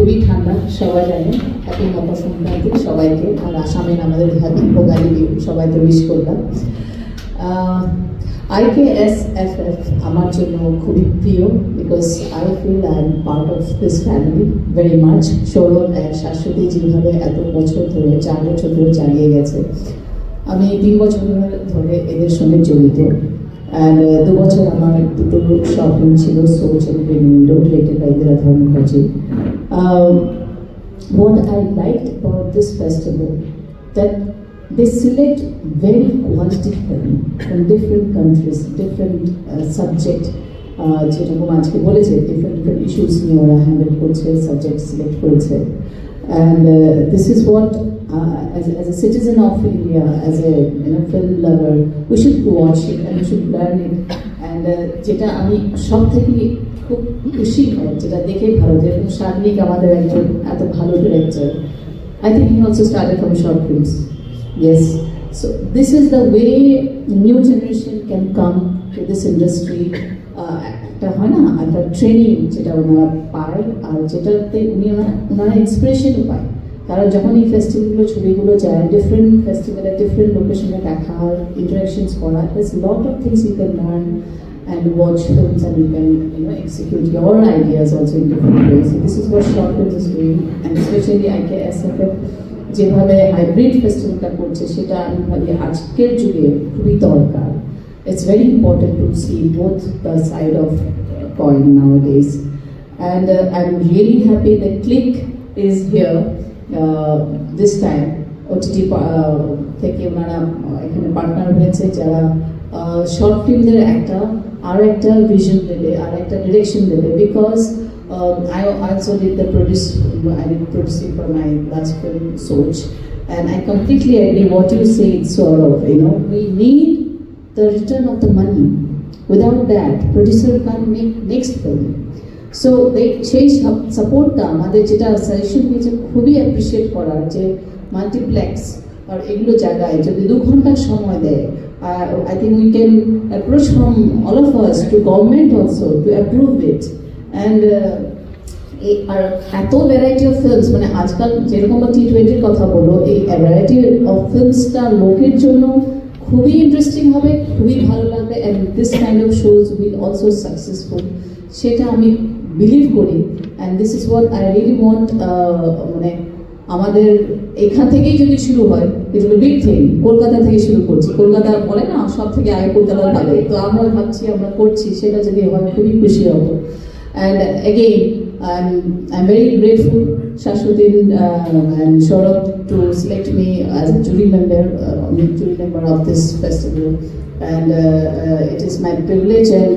খুবই ঠান্ডা, সবাই জানে হ্যাপি মকর সংক্রান্তি, সবাইকে, আর আসামের আমাদের হ্যাপি ভোগালি সবাইকে উইশ করলাম। আইকেএস এফ এফ আমার জন্য খুবই প্রিয় because I feel I am part of this family very much Sourav and Shashwati যেভাবে এত বছর ধরে, চার বছর ধরে চালিয়ে গেছে। আমি তিন বছর ধরে এদের সঙ্গে জড়িত। অ্যান্ড দু বছর আমার দুটো শপিং ছিল সোচ window related by Indira Dharma Mukherjee what I liked about this festival that they select very quality film from different countries, different uh, subject. uh, যেরকম আজকে বলেছে ডিফারেন্ট ডিফারেন্ট ইস্যুস নিয়ে ওরা হ্যান্ডেল করছে সাবজেক্ট সিলেক্ট করেছে and this is what as, as a citizen of India, as a you know, film lover, we should watch it and we should learn it. And uh, যেটা আমি সব থেকে খুব খুশি হয় যেটা দেখে ভালো যেরকম শারমিক আমাদের একজন এত ভালো director think he also started from short films. Yes. So this is the way new generation can come to this industry. Uh, একটা হয় না একটা ট্রেনিং যেটা ওনারা পায় আর যেটাতে উনি ওনারা ইন্সপিরেশনও পায় কারণ যখন এই ফেস্টিভ্যালগুলো ছবিগুলো যায় ডিফারেন্ট ফেস্টিভ্যালে ডিফারেন্ট লোকেশনে দেখার ইন্টারাকশনস করা lot of things you can learn and watch films and you can you know execute your ideas also in different ways. So this is what short films is doing. And especially IKSFF যেভাবে hybrid ফেস্টিভ্যালটা করছে সেটা আমি ভাবি আজকের যুগে খুবই দরকার। It's very important to see both the side of coin nowadays and I am really happy the click is here this time OTT থেকে ওনারা uh, এখানে পার্টনার হয়েছে যারা শর্ট ফিল্মদের একটা আর একটা ভিশন দেবে আর একটা ডিরেকশন দেবে because I also did the produce, I did producing for my last film, Soch, and I completely agree what you say, sort of, you know, we need the return of the money. Without that, producer can't make next film. So সেই সাপোর্টটা আমাদের যেটা suggestion নিয়েছে খুবই appreciate করার যে multiplex আর এগুলো জায়গায় যদি দু ঘণ্টার সময় দেয় I think we can approach from all of us to government also to approve it and আর এত ভ্যারাইটি অফ ফিল্মস মানে আজকাল যেরকম টি টোয়েন্টির কথা বলো এই ভ্যারাইটি অফ ফিল্মসটা লোকের জন্য খুবই ইন্টারেস্টিং হবে, খুবই ভালো লাগবে and this kind of shows will also successful সেটা আমি বিলিভ করি and this is what I really want মানে আমাদের এখান থেকেই যদি শুরু হয় এগুলো উল বিগ থিং কলকাতা থেকে শুরু করছি। কলকাতা বলে না, সব থেকে আগে কলকাতা ভালো তো আমরা ভাবছি, আমরা করছি, সেটা যদি হয়, খুবই খুশি হব। And again I am very grateful শাশ্বতীন Sourav to select me as a jury member আমি jury member of this festival and it is my privilege and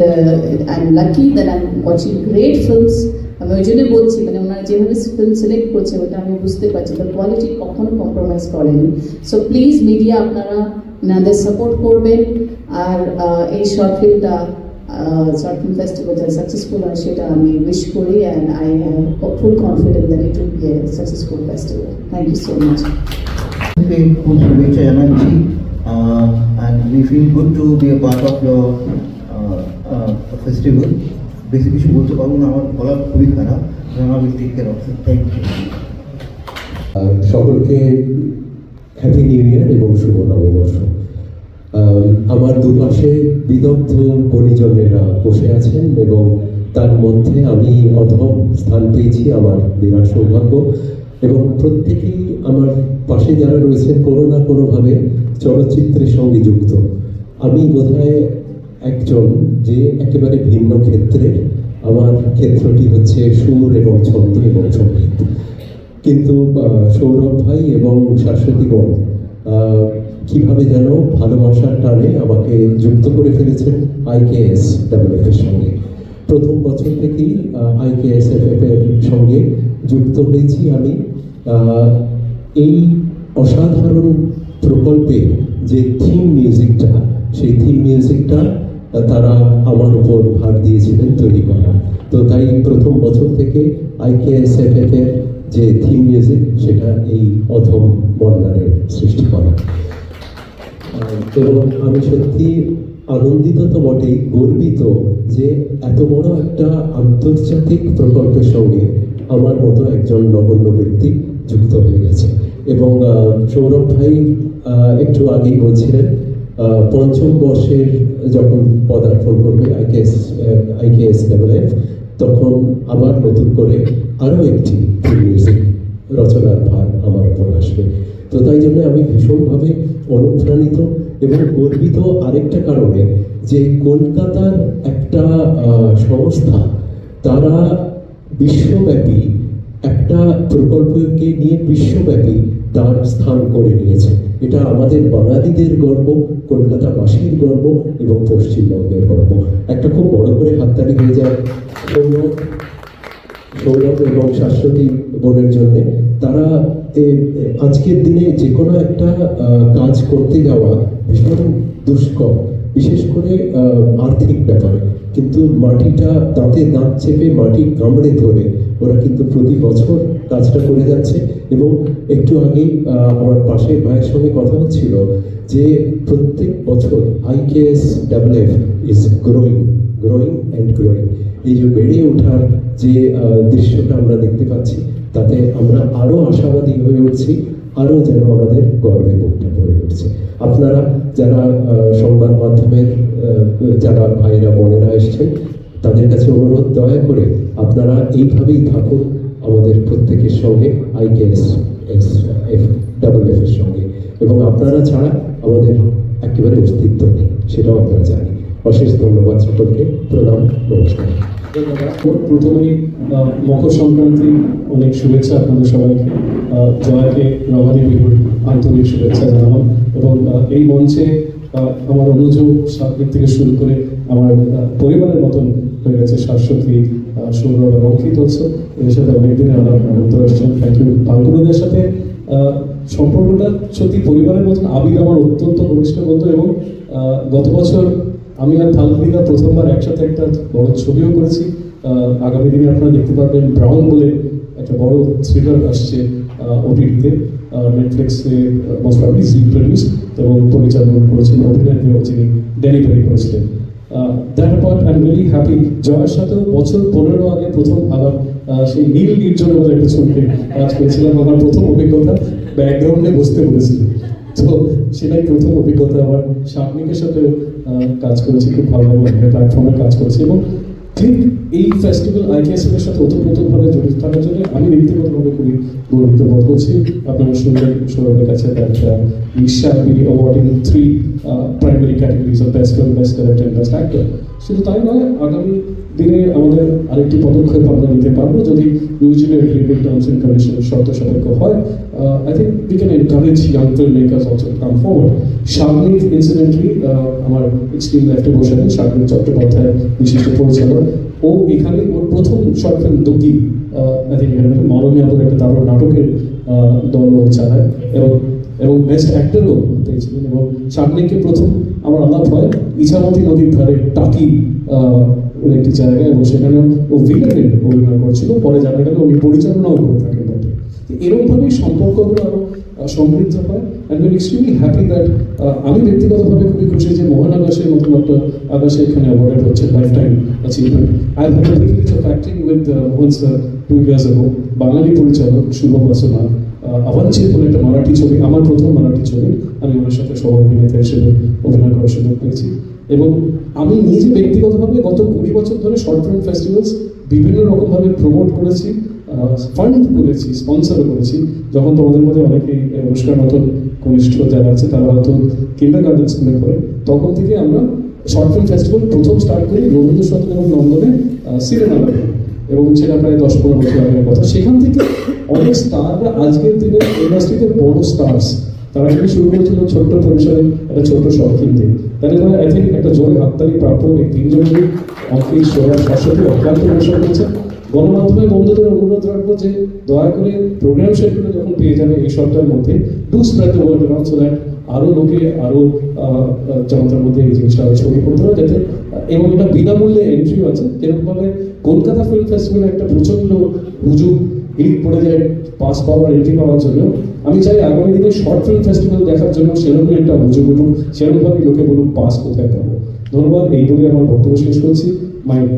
I am lucky that I am watching great films আমি ওই জন্য বলছি মানে ওনারা যেভাবে film select করছে, ওটা আমি বুঝতে পারছি দ্য কোয়ালিটি কখনো কম্প্রোমাইজ করেনি। সো প্লিজ মিডিয়া আপনারা ওনাদের সাপোর্ট করবেন, আর এই শর্ট ফিল্মটা ফিল্ম ফেস্টিভ্যাল যাতে সাকসেসফুল হয়, সেটা আমি উইশ করি and I have full confident that it will be a successful festival thank you so much শুভেচ্ছা জানাচ্ছি and we feel good to be a part of your festival বেশি কিছু বলতে পারব না, আমার গলা খুবই খারাপ। Will take care thank you সকলকে হ্যাপি নিউ ইয়ার এবং শুভ নববর্ষ। আমার দুপাশে বিদগ্ধ গণিজনেরা বসে আছেন এবং তার মধ্যে আমি অধম স্থান পেয়েছি আমার বিরাট সৌভাগ্য এবং প্রত্যেকেই আমার পাশে যারা রয়েছেন কোনো না কোনোভাবে চলচ্চিত্রের সঙ্গে যুক্ত। আমি বোধহয় একজন যে একেবারে ভিন্ন ক্ষেত্রের আমার ক্ষেত্রটি হচ্ছে সুর এবং ছন্দ এবং সংগীত। কিন্তু সৌরভ ভাই এবং শাশ্বতী বোন কীভাবে যেন ভালোবাসার টানে আমাকে যুক্ত করে ফেলেছেন আইকেএস ডাব্লিউএফ এর সঙ্গে। প্রথম বছর থেকেই আইকেএস এফ এর সঙ্গে যুক্ত হয়েছি আমি। এই অসাধারণ প্রকল্পে যে থিম মিউজিকটা সেই থিম মিউজিকটা তারা আমার উপর ভার দিয়েছিলেন তৈরি করা। তো তাই প্রথম বছর থেকে আইকেএস এফ এর যে থিম মিউজিক সেটা এই অথম বন্যারের সৃষ্টি করা। এবং আমি সত্যি আনন্দিত তো বটেই, গর্বিত যে এত বড় একটা আন্তর্জাতিক প্রকল্পের সঙ্গে আমার মতো একজন নগণ্য ব্যক্তি যুক্ত হয়ে গেছে। এবং সৌরভ ভাই একটু আগেই বলছিলেন পঞ্চম বর্ষের যখন পদার্পণ করবে আইকেএস আইকেএস ডাবল তখন আবার নতুন করে আরও একটি মিউজিক রচনার ভার আমার উপর আসবে। তো তাই জন্য আমি ভীষণভাবে অনুপ্রাণিত এবং গর্বিত আরেকটা কারণে যে কলকাতার একটা সংস্থা, তারা বিশ্বব্যাপী একটা প্রকল্পকে নিয়ে বিশ্বব্যাপী তার স্থান করে নিয়েছে। এটা আমাদের বাঙালিদের গর্ব কলকাতাবাসীর গর্ব এবং পশ্চিমবঙ্গের গর্ব। একটা খুব বড় করে হাততালি হয়ে যায় সৌরভ সৌরভ এবং শাশ্বতী বোনের জন্য। তারা আজকের দিনে যে কোনো একটা কাজ করতে যাওয়া ভীষণ দুষ্কর, বিশেষ করে আর্থিক ব্যাপারে। কিন্তু মাটিটা দাঁতে দাঁত চেপে মাটি কামড়ে ধরে। ওরা কিন্তু প্রতি বছর কাজটা করে যাচ্ছে এবং একটু আহ, আমার পাশে ভাইয়ের সঙ্গে কথা হচ্ছিল যে প্রত্যেক বছর IKS double F is growing growing and growing এই যে বেড়ে ওঠার যে দৃশ্যটা আমরা দেখতে পাচ্ছি তাতে আমরা আরও আশাবাদী হয়ে উঠছি আরও যেন আমাদের গর্বে বুকটা ভরে উঠছে। আপনারা যারা সংবাদ মাধ্যমের যারা ভাইয়েরা বোনেরা এসছেন তাদের কাছে অনুরোধ দয়া করে আপনারা এইভাবেই থাকুন আমাদের প্রত্যেকের সঙ্গে IKS S F double F এর সঙ্গে। এবং আপনারা ছাড়া আমাদের একেবারে অস্তিত্ব নেই, সেটাও আপনারা জানি অশেষ ধন্যবাদ সকলকে। প্রণাম, নমস্কার। প্রথমেই মকর সংক্রান্তি অনেক শুভেচ্ছা আপনাদের সবাইকে। জয়াকে রবানী বিহুর আন্তরিক শুভেচ্ছা জানালাম। এবং এই মঞ্চে আমার অনুজ সাকরিক থেকে শুরু করে আমার পরিবারের মতন হয়ে গেছে শাশ্বতী সৌরভ এবং অঙ্কিত হচ্ছে এদের সাথে অনেকদিনের আলাপ আনন্দ আসছেন থ্যাংক ইউ ফাল্গুনদের সাথে সম্পর্কটা সত্যি পরিবারের মতন। আবির আমার অত্যন্ত ঘনিষ্ঠ বন্ধু এবং গত বছর আমি আর ফাল্গুনিদা প্রথমবার একসাথে একটা বড় ছবিও করেছি। আগামী দিনে আপনারা দেখতে পারবেন ব্রাউন বলে একটা বড় থ্রিলার আসছে। ওটিটিতে নেটফ্লিক্সে মোস্ট প্রবলি জি প্রডিউস এবং পরিচালনা করেছেন, অভিনয় দিয়েও যিনি ডেলিভারি করেছিলেন। That part I am really happy জয়ের সাথেও বছর পনেরো আগে প্রথম আবার সেই নীল নির্জন বলে একটা ছবিতে কাজ করেছিলাম আমার প্রথম অভিজ্ঞতা, ব্যাকগ্রাউন্ডে বসতে বলেছিল। তো সেটাই প্রথম অভিজ্ঞতা। আমার সামনিকের সাথে কাজ করেছি, খুব ভালো প্ল্যাটফর্মে কাজ করেছি, এবং ঠিক এই ফেস্টিভ্যাল আইডিয়াসের সাথে ওতপ্রোতভাবে জড়িত থাকার জন্য আমি ব্যক্তিগতভাবে খুবই গর্বিত বোধ করছি। আপনারা শুনলেন সৌরভের কাছে একটা ই shall in awarding three categories of best film best character best actor শুধু তাই নয়, আগামী দিনে আমাদের আরেকটি পদক্ষেপ আমরা নিতে পারব। যদি মিউজিয়ামের এগ্রিমেন্ট টার্মস অ্যান্ড কন্ডিশনের শর্ত হয় I think we can encourage young film makers also come forward incidentally আমার এক্সট্রিম লেফটে বসে আছেন চট্টোপাধ্যায় বিশিষ্ট পরিচালক ও এখানে ওর প্রথম শর্ট ফিল্ম দুটি আই থিঙ্ক মরমিয়া বলে একটা দারুণ নাটকের দল চালায়। এবং এবং বেস্ট অ্যাক্টরও পেয়েছিলেন এবং সামনেকে প্রথম আমার আলাপ হয় ইছামতি নদীর ধারে টাকি একটি জায়গায় এবং সেখানে ও ভিলেনের অভিনয় করছিল। পরে জানা গেল উনি পরিচালনাও করে থাকেন বটে। তো এরকমভাবেই সম্পর্কগুলো আরও সমৃদ্ধ হয় and we extremely happy that আমি ব্যক্তিগতভাবে খুবই খুশি যে মোহন আকাশের মতন একটা আকাশে এখানে অ্যাওয়ার্ডেড হচ্ছে lifetime achievement I have acting with Mohan sir two years ago বাঙালি পরিচালক শুভ বাসনা। আভাঞ্চিত বলে একটা মারাঠি ছবি, আমার প্রথম মারাঠি ছবি, আমি ওনার সাথে সহ অভিনেতা হিসেবে অভিনয় করার সুযোগ পেয়েছি। এবং আমি নিজে ব্যক্তিগতভাবে গত কুড়ি বছর ধরে শর্ট ফিল্ম ফেস্টিভ্যালস বিভিন্ন রকমভাবে প্রমোট করেছি ফান্ড করেছি স্পন্সরও করেছি। যখন তোমাদের মধ্যে অনেকেই এই অনুষ্ঠান মতন ঘনিষ্ঠ যারা আছে, তারা হয়তো কিন্ডার গার্ডেন স্কুলে পড়ে, তখন থেকে আমরা শর্ট ফিল্ম ফেস্টিভ্যাল প্রথম স্টার্ট করি রবীন্দ্র সদন এবং নন্দনে সিনেমা এবং সেটা প্রায় দশ পনেরো বছর আগের কথা। সেখান থেকে অনেক স্টাররা আজকের দিনে ইন্ডাস্ট্রিতে বড় স্টার্স তারা কিন্তু শুরু করেছিল ছোট্ট পরিসরে একটা ছোট্ট ফিল্ম দিয়ে তাহলে তারা আই থিঙ্ক একটা জোরে হাততালি প্রাপ্য এই তিনজনকে অঙ্কিত সোয়া শাশ্বতী অক্লান্ত পরিশ্রম করেছে। গণমাধ্যমে বন্ধুদের অনুরোধ রাখব যে দয়া করে প্রোগ্রাম শেডগুলো যখন পেয়ে যাবে এই সপ্তাহের মধ্যে do spread the word around so that আরও লোকে আরও জনতার মধ্যে এই জিনিসটা আরও ছড়িয়ে পড়তে হবে যাতে এবং এটা বিনামূল্যে এন্ট্রিও আছে। যেরকমভাবে কলকাতা ফিল্ম ফেস্টিভ্যালে একটা প্রচণ্ড হুজুম হিট পড়ে যায় পাস পাওয়ার এন্ট্রি পাওয়ার জন্য। আমি চাই আগামী দিনে শর্ট ফিল্ম ফেস্টিভ্যাল দেখার জন্য সেরকম একটা হুজুম উঠুক সেরকমভাবে লোকে বলুক পাস কোথায় পাবো? ধন্যবাদ এই বলে আমার বক্তব্য শেষ করছি। And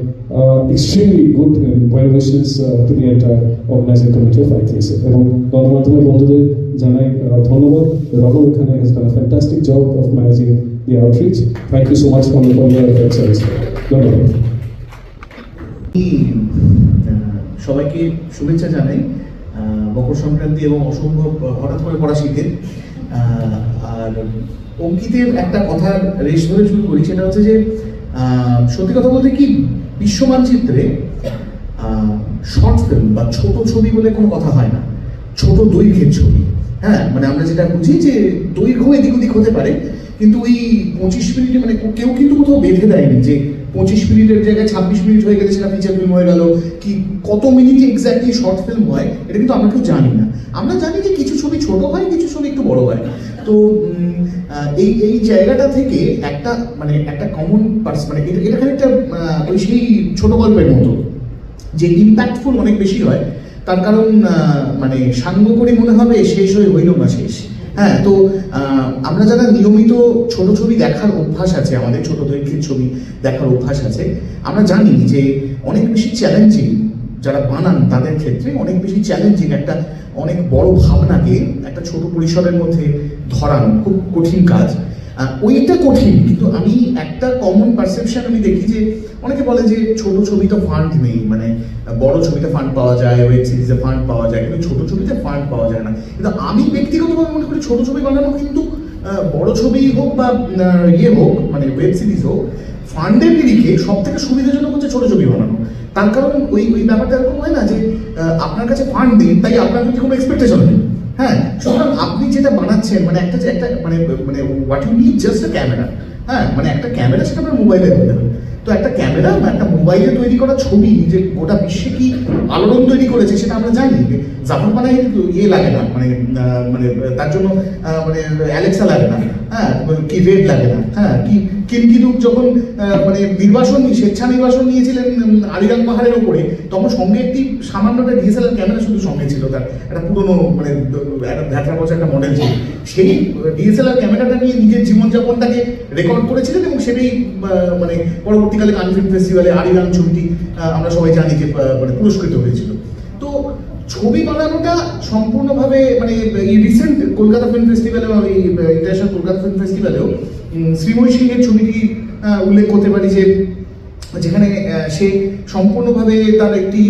well wishes uh, to the entire organizing committee of ITSF এবং গণমাধ্যমের বন্ধুদের জানাই uh, ধন্যবাদ। রঘু এখানে fantastic job of managing the outreach. Thank you so much for all your ধন্যবাদ। সবাইকে শুভেচ্ছা জানাই মকর সংক্রান্তি এবং অসম্ভব হঠাৎ করে পড়া শীতের। আর অঙ্কিতের একটা কথা রেশ ধরে শুরু করি, সেটা হচ্ছে যে সত্যি কথা বলতে কি, বিশ্ব মানচিত্রে শর্ট ফিল্ম বা ছোট ছবি বলে কোনো কথা হয় না। ছোট দৈর্ঘ্যের ছবি। হ্যাঁ মানে আমরা যেটা বুঝি যে দৈর্ঘ্য এদিক ওদিক হতে পারে, কিন্তু ওই পঁচিশ মিনিটে মানে কেউ কিন্তু কোথাও বেঁধে দেয়নি যে পঁচিশ মিনিটের জায়গায় ছাব্বিশ মিনিট হয়ে গেলে সেটা ফিচার ফিল্ম হয়ে গেল। কি, কত মিনিটে এক্স্যাক্টলি শর্ট ফিল্ম হয়? এটা কিন্তু আমরা কেউ জানি না। আমরা জানি যে কিছু ছবি ছোট হয়, কিছু ছবি একটু বড় হয়। তো এই এই জায়গাটা থেকে একটা মানে একটা কমন পার্স মানে এটা খানিকটা ওই সেই ছোট গল্পের মতো। যে ইম্প্যাক্টফুল অনেক বেশি হয়। তার কারণ মানে সাঙ্গ করে মনে হবে শেষ হয়ে হইল না শেষ। হ্যাঁ তো আমরা যারা নিয়মিত ছোট ছবি দেখার অভ্যাস আছে, আমাদের ছোট দৈর্ঘ্যের ছবি দেখার অভ্যাস আছে, আমরা জানি যে অনেক বেশি চ্যালেঞ্জিং যারা বানান তাদের ক্ষেত্রে অনেক বেশি চ্যালেঞ্জিং একটা অনেক বড় ভাবনাকে একটা ছোট পরিসরের মধ্যে ধরানো খুব কঠিন কাজ। ওইটা কঠিন, কিন্তু আমি একটা কমন পারসেপশন আমি দেখি যে অনেকে বলে যে ছোট ছবিতে ফান্ড নেই মানে বড় ছবিতে ফান্ড পাওয়া যায় ওয়েব সিরিজে ফান্ড পাওয়া যায়, কিন্তু ছোট ছবিতে ফান্ড পাওয়া যায় না। কিন্তু আমি ব্যক্তিগতভাবে মনে করি ছোট ছবি বানানো কিন্তু বড় ছবি হোক বা ইয়ে হোক মানে ওয়েব সিরিজ হোক ফান্ডের নিরিখে সব থেকে সুবিধাজনক হচ্ছে ছোট ছবি বানানো। তার কারণ ওই ওই ব্যাপারটা এরকম হয় না যে আপনার কাছে ফান্ড নেই, তাই আপনার প্রতি কোনো এক্সপেকটেশন নেই। হ্যাঁ যেটা বানাচ্ছেন মানে একটা যে একটা মানে মানে what you need just a camera হ্যাঁ মানে একটা ক্যামেরা সেটা আপনার মোবাইলে হতে হবে তো একটা ক্যামেরা বা একটা মোবাইলে তৈরি করা ছবি, যে গোটা বিশ্বে কি আলোড়ন তৈরি করেছে সেটা আমরা জানি জাফর মানে ইয়ে লাগে না মানে মানে তার জন্য মানে অ্যালেক্সা লাগে না। হ্যাঁ কি রেড লাগে না। হ্যাঁ কি কিনকিদুক যখন মানে নির্বাসন স্বেচ্ছা নির্বাসন নিয়েছিলেন আলিরাং পাহাড়ের উপরে, তখন সঙ্গে একটি সামান্য একটা ডিএসএলআর ক্যামেরা শুধু সঙ্গে ছিল তার। একটা পুরনো মানে একটা ভ্যাটরা বছর একটা মডেল ছিল। সেই ডিএসএলআর ক্যামেরাটা নিয়ে নিজের জীবনযাপনটাকে রেকর্ড করেছিলেন এবং সেটাই মানে পরবর্তীকালে কান ফিল্ম ফেস্টিভ্যালে আরিরাং ছবিটি আমরা সবাই জানি যে মানে পুরস্কৃত হয়েছিল। ছবি বানানোটা সম্পূর্ণভাবে মানে এই রিসেন্ট কলকাতা ফিল্ম ফেস্টিভ্যালে বা এই ইন্টারন্যাশনাল কলকাতা ফিল্ম ফেস্টিভ্যালেও শ্রীময়ী সিংহের ছবিটি উল্লেখ করতে পারি যে, যেখানে সে সম্পূর্ণভাবে তার একটি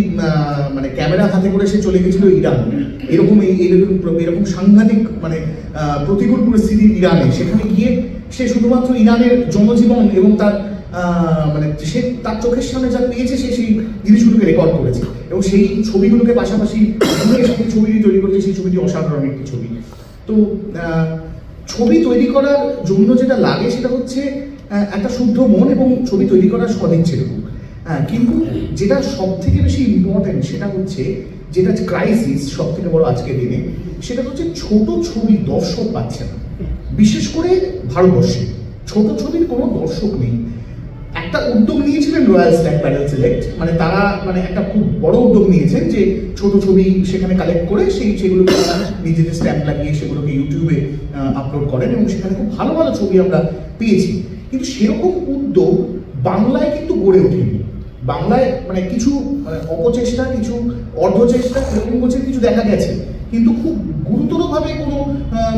মানে ক্যামেরা হাতে করে সে চলে গেছিল ইরান। এরকম এরকম এরকম সাংঘাতিক মানে প্রতিকূল পরিস্থিতি ইরানে। সেখানে গিয়ে সে শুধুমাত্র ইরানের জনজীবন এবং তার মানে সে, তার চোখের সামনে যা পেয়েছে সে সেই জিনিসগুলোকে রেকর্ড করেছে। এবং সেই ছবিগুলোকে পাশাপাশি সেই ছবিটি তৈরি করেছে, সেই ছবিটি অসাধারণ একটি ছবি। তো ছবি তৈরি করার জন্য যেটা লাগে সেটা হচ্ছে একটা শুদ্ধ মন এবং ছবি তৈরি করার সদিচ্ছের হ্যাঁ কিন্তু যেটা সব থেকে বেশি ইম্পর্টেন্ট সেটা হচ্ছে, যেটা ক্রাইসিস সব থেকে বড় আজকের দিনে, সেটা হচ্ছে ছোট ছবি দর্শক পাচ্ছে না। বিশেষ করে ভারতবর্ষে। ছোট ছবির কোনো দর্শক নেই। একটা উদ্যোগ নিয়েছিলেন রয়্যাল স্ট্যাক প্যাডেল সিলেক্ট মানে তারা মানে একটা খুব বড় উদ্যোগ নিয়েছেন যে ছোট ছবি সেখানে কালেক্ট করে সেই সেগুলোকে তারা নিজেদের স্ট্যাম্প লাগিয়ে সেগুলোকে ইউটিউবে আপলোড করেন এবং সেখানে খুব ভালো ভালো ছবি আমরা পেয়েছি। কিন্তু সেরকম উদ্যোগ বাংলায় কিন্তু গড়ে ওঠেনি। বাংলায় মানে কিছু অপচেষ্টা, কিছু অর্ধচেষ্টা, এরকম করছে কিছু দেখা গেছে। কিন্তু খুব গুরুতরভাবে কোনো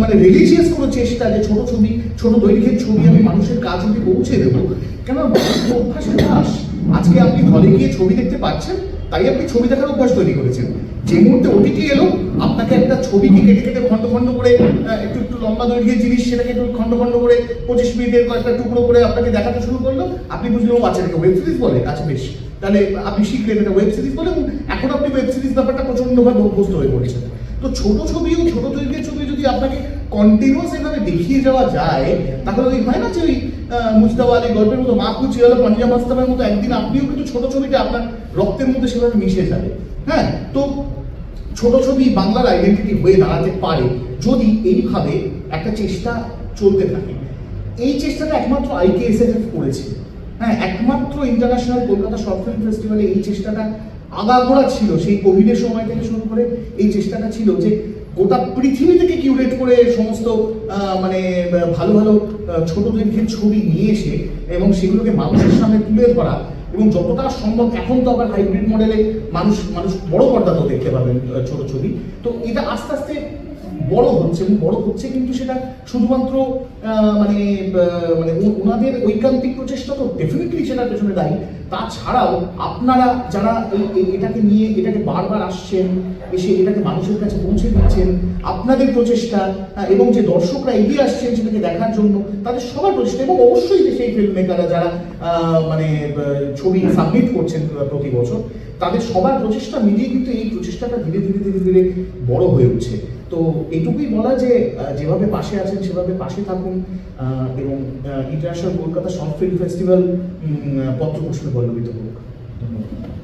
মানে রিলিজিয়াস কোনো চেষ্টা যে ছোট ছবি, ছোট দৈর্ঘ্যের ছবি আমি মানুষের কাজ অব্দি পৌঁছে দেবো কেন অভ্যাসের দাস। আজকে আপনি ঘরে গিয়ে ছবি দেখতে পাচ্ছেন, তাই আপনি ছবি দেখার অভ্যাস তৈরি করেছেন। যে মুহূর্তে ওটিটি এলো আপনাকে একটা ছবি কেটে কেটে খন্ড খন্ড করে একটু একটু লম্বা দৈর্ঘ্যের জিনিস সেটাকে একটু খন্ড খন্ড করে পঁচিশ মিনিটের কয়েকটা টুকরো করে আপনাকে দেখাতে শুরু করল। আপনি বুঝলেন ও আচ্ছা ওয়েব সিরিজ বলে আচ্ছা বেশ। তাহলে আপনি শিখলেন এটা ওয়েব সিরিজ বলে এখন আপনি ওয়েব সিরিজ ব্যাপারটা প্রচন্ডভাবে অভ্যস্ত হয়ে পড়েছেন। তো ছোট ছবি ও ছোট দৈর্ঘ্যের ছবি যদি আপনাকে কন্টিনিউয়াস এভাবে দেখিয়ে যাওয়া যায় তাহলে ওই হয় না যে ওই আহ, মুজতাবা আলী গল্পের মতো মা কুচি হলো পাঞ্জাব মাস্তাবের মতো একদিন আপনিও কিন্তু ছোট ছবিটা আপনার রক্তের মধ্যে সেভাবে মিশে যাবে। হ্যাঁ? তো ছোট ছবি বাংলার আইডেন্টিটি হয়ে দাঁড়াতে পারে যদি এইভাবে একটা চেষ্টা চলতে থাকে। এই চেষ্টাটা একমাত্র আইকেএসএফ করেছে। হ্যাঁ একমাত্র ইন্টারন্যাশনাল কলকাতা শর্ট ফিল্ম ফেস্টিভ্যালে এই চেষ্টাটা আগাগোড়া ছিল। সেই কোভিডের সময় থেকে শুরু করে এই চেষ্টাটা ছিল যে গোটা পৃথিবী থেকে কিউরেট করে সমস্ত মানে ভালো ভালো ছোট দৈর্ঘ্যের ছবি নিয়ে এসে এবং সেগুলোকে মানুষের সামনে তুলে ধরা এবং যতটা সম্ভব এখন তো আবার হাইব্রিড মডেলে মানুষ মানুষ বড় পর্দাতেও দেখতে পাবেন ছোট ছবি। তো এটা আস্তে আস্তে বড় হচ্ছে এবং বড় হচ্ছে কিন্তু সেটা শুধুমাত্র মানে মানে ওনাদের ঐকান্তিক প্রচেষ্টা তো ডেফিনেটলি সেটার পেছনে দায়ী। তাছাড়াও আপনারা যারা এটাকে নিয়ে, এটাকে বারবার আসছেন, এসে এটাকে মানুষের কাছে পৌঁছে দিচ্ছেন, আপনাদের প্রচেষ্টা এবং যে দর্শকরা এগিয়ে আসছেন সেটাকে দেখার জন্য, তাদের সবার প্রচেষ্টা, এবং অবশ্যই যে সেই ফিল্ম মেকাররা যারা মানে ছবি সাবমিট করছেন প্রতি বছর, তাদের সবার প্রচেষ্টা মিলিয়ে কিন্তু এই প্রচেষ্টাটা ধীরে ধীরে ধীরে ধীরে বড় হয়ে উঠছে। তো এটুকুই বলা যে যেভাবে পাশে আছেন, সেভাবে পাশে থাকুন এবং international Kolkata short film festival পত্রপোষণে পল্লবিত হোক ধন্যবাদ।